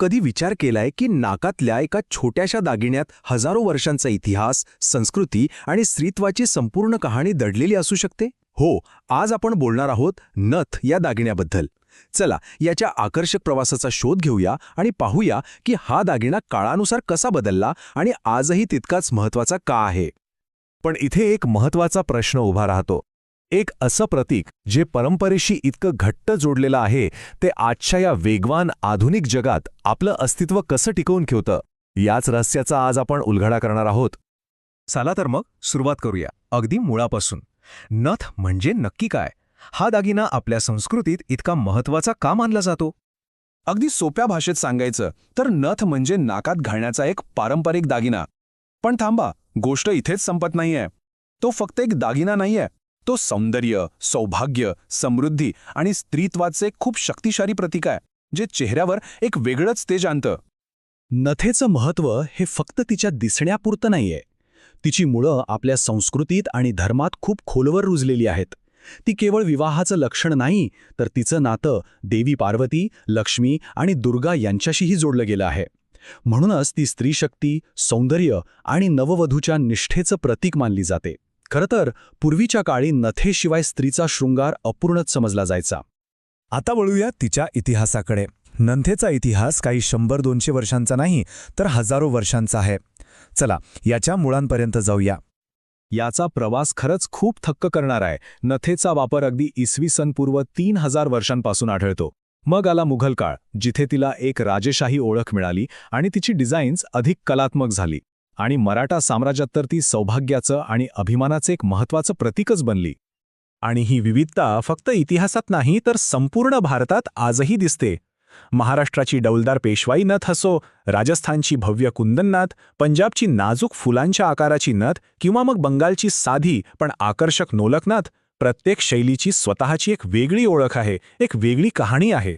कधी विचार केलाय की नाकातल्या एका छोट्याशा दागिन्यात हजारो वर्षांचा इतिहास संस्कृती आणि स्त्रीत्वाची संपूर्ण कहाणी दडलेली असू शकते? हो आज आपण बोलणार आहोत नथ या दागिन्याबद्दल. चला याच्या आकर्षक प्रवासाचा शोध घेऊया आणि पाहूया की हा दागिना काळानुसार कसा बदलला आणि आजही तितकाच महत्त्वाचा का आहे? पण इथे एक महत्त्वाचा प्रश्न उभा राहतो. एक असं प्रतीक जे परंपरेशी इतकं घट्ट जोडलेलं आहे ते आजच्या या वेगवान आधुनिक जगात आपलं अस्तित्व कसं टिकवून ठेवतं? याच रहस्याचा आज आपण उलगडा करणार आहोत. चला तर मग सुरुवात करूया अगदी मुळापासून. नथ म्हणजे नक्की काय? हा दागिना आपल्या संस्कृतीत इतका महत्त्वाचा का मानला जातो? अगदी सोप्या भाषेत सांगायचं तर नथ म्हणजे नाकात घालण्याचा एक पारंपरिक दागिना. पण थांबा गोष्ट इथेच संपत नाहीये. तो फक्त एक दागिना नाहीये तो सौंदर्य सौभाग्य समृद्धी आणि स्त्रीत्वाचे खूप शक्तिशाली प्रतीक आहे जे चेहऱ्यावर एक वेगळंच तेज आणतं नथेचं महत्त्व हे फक्त तिच्या दिसण्यापुरतं नाहीये. तिची मुळं आपल्या संस्कृतीत आणि धर्मात खूप खोलवर रुजलेली आहेत. ती केवळ विवाहाचं लक्षण नाही तर तिचं नातं देवी पार्वती लक्ष्मी आणि दुर्गा यांच्याशीही जोडलं गेलं आहे. म्हणूनच ती स्त्रीशक्ती सौंदर्य आणि नववधूच्या निष्ठेचं प्रतीक मानली जाते. खरंतर पूर्वीच्या काळी नथेशिवाय स्त्रीचा शृंगार अपूर्णच समजला जायचा. आता वळूया तिच्या इतिहासाकडे. नंथेचा इतिहास काही शंभर दोनशे वर्षांचा नाही तर हजारो वर्षांचा आहे. चला याच्या मुळांपर्यंत जाऊया. याचा प्रवास खरंच खूप थक्क करणार आहे. नथेचा वापर अगदी इसवी सन पूर्व तीन हजार वर्षांपासून आढळतो. मग आला मुघल काळ जिथे तिला एक राजेशाही ओळख मिळाली आणि तिची डिझाईन्स अधिक कलात्मक झाली. आणि मराठा साम्राज्यात तर ती सौभाग्याचं आणि अभिमानाचं एक महत्त्वाचं प्रतीकच बनली. आणि ही विविधता फक्त इतिहासात नाही तर संपूर्ण भारतात आजही दिसते. महाराष्ट्राची डौलदार पेशवाई नथ असो राजस्थानची भव्य कुंदननाथ पंजाबची नाजूक फुलांच्या आकाराची नथ किंवा मग बंगालची साधी पण आकर्षक नोलकनाथ प्रत्येक शैलीची स्वतःची एक वेगळी ओळख आहे एक वेगळी कहाणी आहे.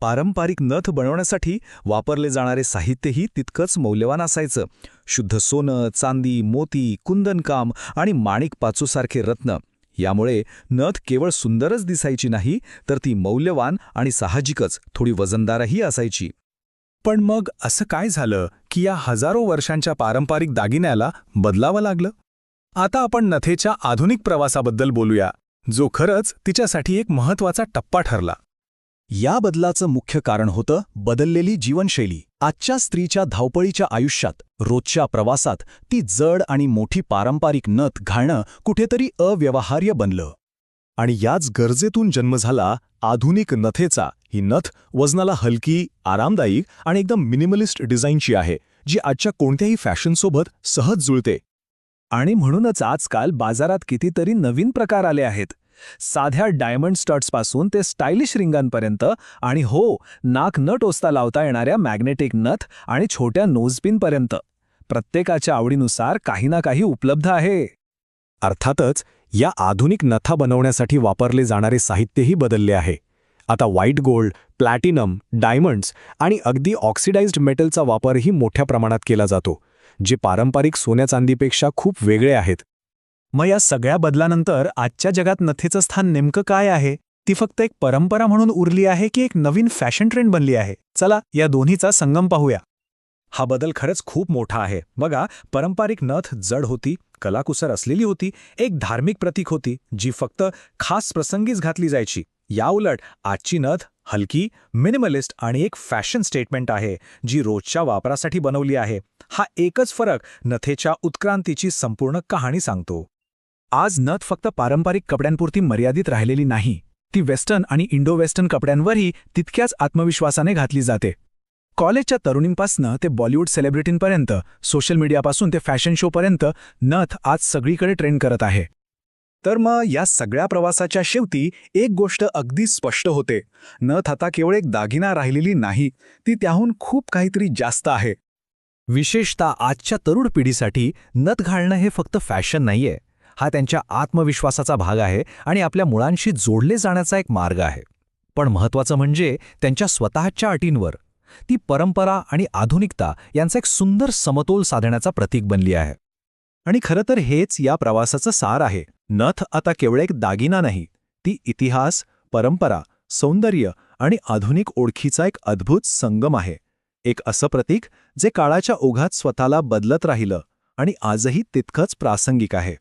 पारंपरिक नथ बनवण्यासाठी वापरले जाणारे साहित्यही तितकंच मौल्यवान असायचं. शुद्ध सोनं चांदी मोती कुंदनकाम आणि माणिक पाचूसारखे रत्न. यामुळे नथ केवळ सुंदरच दिसायची नाही तर ती मौल्यवान आणि साहजिकच थोडी वजनदारही असायची. पण मग असं काय झालं की या हजारो वर्षांच्या पारंपरिक दागिन्याला बदलावं लागलं? आता आपण नथेच्या आधुनिक प्रवासाबद्दल बोलूया जो खरंच तिच्यासाठी एक महत्त्वाचा टप्पा ठरला. या बदलाचं मुख्य कारण होतं बदललेली जीवनशैली. आजच्या स्त्रीच्या धावपळीच्या आयुष्यात रोजच्या प्रवासात ती जड आणि मोठी पारंपरिक नथ घालणं कुठेतरी अव्यवहार्य बनलं. आणि याच गरजेतून जन्म झाला आधुनिक नथेचा. ही नथ वजनाला हलकी आरामदायी आणि एकदम मिनिमलिस्ट डिझाईनची आहे जी आजच्या कोणत्याही फॅशनसोबत सहज जुळते. आणि म्हणूनच आजकाल बाजारात कितीतरी नवीन प्रकार आले आहेत. साध्या डायमंड स्टड्सपासून ते स्टायलिश रिंगांपर्यंत आणि हो नाक न टोचता लावता येणाऱ्या मॅग्नेटिक नथ आणि छोट्या नोजपिनपर्यंत. प्रत्येकाच्या आवडीनुसार काही ना काही उपलब्ध आहे. अर्थातच या आधुनिक नथा बनवण्यासाठी वापरले जाणारे साहित्यही बदलले आहे. आता व्हाईट गोल्ड प्लॅटिनम डायमंड्स आणि अगदी ऑक्सिडाइज्ड मेटलचा वापरही मोठ्या प्रमाणात केला जातो जे पारंपरिक सोन्या चांदीपेक्षा खूप वेगळे आहेत. मग या सगळ्या बदलानंतर आजच्या जगात नथेचं स्थान नेमकं काय आहे? ती फक्त एक परंपरा म्हणून उरली आहे की एक नवीन फॅशन ट्रेंड बनली आहे? चला या दोन्हीचा संगम पाहूया. हा बदल खरंच खूप मोठा आहे. बघा पारंपरिक नथ जड होती कलाकुसर असलेली होती एक धार्मिक प्रतीक होती जी फक्त खास प्रसंगीच घातली जायची. याउलट आजची नथ हलकी मिनिमलिस्ट आणि एक फॅशन स्टेटमेंट आहे जी रोजच्या वापरासाठी बनवली आहे. हा एकच फरक नथेच्या उत्क्रांतीची संपूर्ण कहाणी सांगतो. आज नथ फक्त पारंपरिक कपड्यांपुरती मर्यादित राहिलेली नाही ती वेस्टर्न आणि इंडो वेस्टर्न कपड्यांवरही तितक्याच आत्मविश्वासाने घातली जाते. कॉलेजच्या तरुणींपासनं ते बॉलिवूड सेलिब्रिटींपर्यंत सोशल मीडियापासून ते फॅशन शोपर्यंत नथ आज सगळीकडे ट्रेंड करत आहे. तर मग या सगळ्या प्रवासाच्या शेवटी एक गोष्ट अगदी स्पष्ट होते. नथ आता केवळ एक दागिना राहिलेली नाही ती त्याहून खूप काहीतरी जास्त आहे. विशेषतः आजच्या तरुण पिढीसाठी नथ घालणं हे फक्त फॅशन नाहीये. हा त्यांच्या आत्मविश्वासाचा भाग आहे आणि आपल्या मुळांशी जोडले जाण्याचा एक मार्ग आहे. पण महत्वाचं म्हणजे त्यांच्या स्वतःच्या अटींवर. ती परंपरा आणि आधुनिकता यांचा एक सुंदर समतोल साधण्याचा प्रतीक बनली आहे. आणि खरं तर हेच या प्रवासाचं सार आहे. नथ आता केवळ एक दागिना नाही ती इतिहास परंपरा सौंदर्य आणि आधुनिक ओळखीचा एक अद्भुत संगम आहे. एक असं प्रतीक जे काळाच्या ओघात स्वतःला बदलत राहिलं आणि आजही तितकंच प्रासंगिक आहे.